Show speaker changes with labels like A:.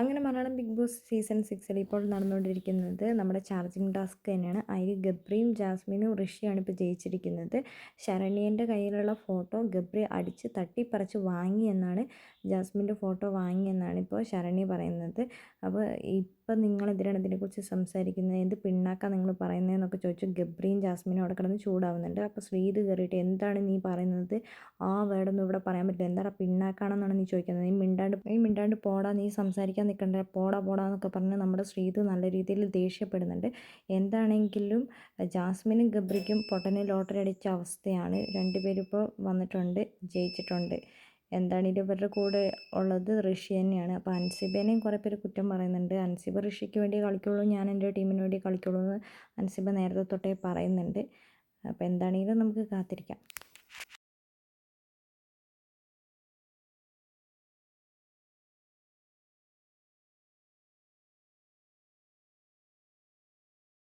A: അങ്ങനെ Malayalam big boss season സിക്സിൽ ഇപ്പോൾ നടന്നുകൊണ്ടിരിക്കുന്നത് നമ്മുടെ ചാർജിങ് ടാസ്ക് തന്നെയാണ്. അതിൽ ഗബ്രിയും ജാസ്മിനും ഋഷിയാണ് ഇപ്പോൾ ജയിച്ചിരിക്കുന്നത്. ശരണ്യന്റെ കയ്യിലുള്ള ഫോട്ടോ ഗബ്രി അടിച്ച് തട്ടിപ്പറിച്ച് വാങ്ങിയെന്നാണ് ജാസ്മിന്റെ ഫോട്ടോ വാങ്ങിയെന്നാണ് ഇപ്പോൾ ശരണ്യ പറയുന്നത്. അപ്പോൾ ഇപ്പം നിങ്ങൾ എന്തിനാണ് ഇതിനെക്കുറിച്ച് സംസാരിക്കുന്നത്? എന്ത് പിണ്ണാക്കാൻ നിങ്ങൾ പറയുന്നതെന്നൊക്കെ ചോദിച്ചു ഗബ്രിയും ജാസ്മിനും അവിടെ കിടന്ന് ചൂടാവുന്നുണ്ട്. അപ്പോൾ ശ്രീത് കയറിയിട്ട് എന്താണ് നീ പറയുന്നത്? ആ വേർഡൊന്നും ഇവിടെ പറയാൻ പറ്റില്ല. എന്താണ് പിണ്ണാക്കാണെന്നാണ് നീ ചോദിക്കുന്നത്. നീ മിണ്ടാണ്ട് നീ മിണ്ടാണ്ട് പോടാ നീ സംസാരിക്കാൻ നിൽക്കണ്ട പോടാ പോടാ എന്നൊക്കെ പറഞ്ഞ് നമ്മുടെ ശ്രീത് നല്ല രീതിയിൽ ദേഷ്യപ്പെടുന്നുണ്ട്. എന്താണെങ്കിലും ജാസ്മിനും ഗബ്രിക്കും പൊട്ടനെ ലോട്ടറി അടിച്ച അവസ്ഥയാണ്. രണ്ടുപേരും ഇപ്പോൾ വന്നിട്ടുണ്ട് ജയിച്ചിട്ടുണ്ട്. എന്താണ് ഇവരുടെ കൂടെ ഉള്ളത്? ഋഷി തന്നെയാണ്. അപ്പോൾ അൻസിബേനെയും കുറേ പേര് കുറ്റം പറയുന്നുണ്ട്. അൻസിബ ഋഷിക്ക് വേണ്ടി കളിക്കുള്ളൂ ഞാൻ എന്റെ ടീമിന് വേണ്ടി കളിക്കുള്ളൂ എന്ന് അൻസിബ നേരത്തെ തൊട്ടേ പറയുന്നുണ്ട്. അപ്പോൾ എന്താണെങ്കിലും നമുക്ക് കാത്തിരിക്കാം.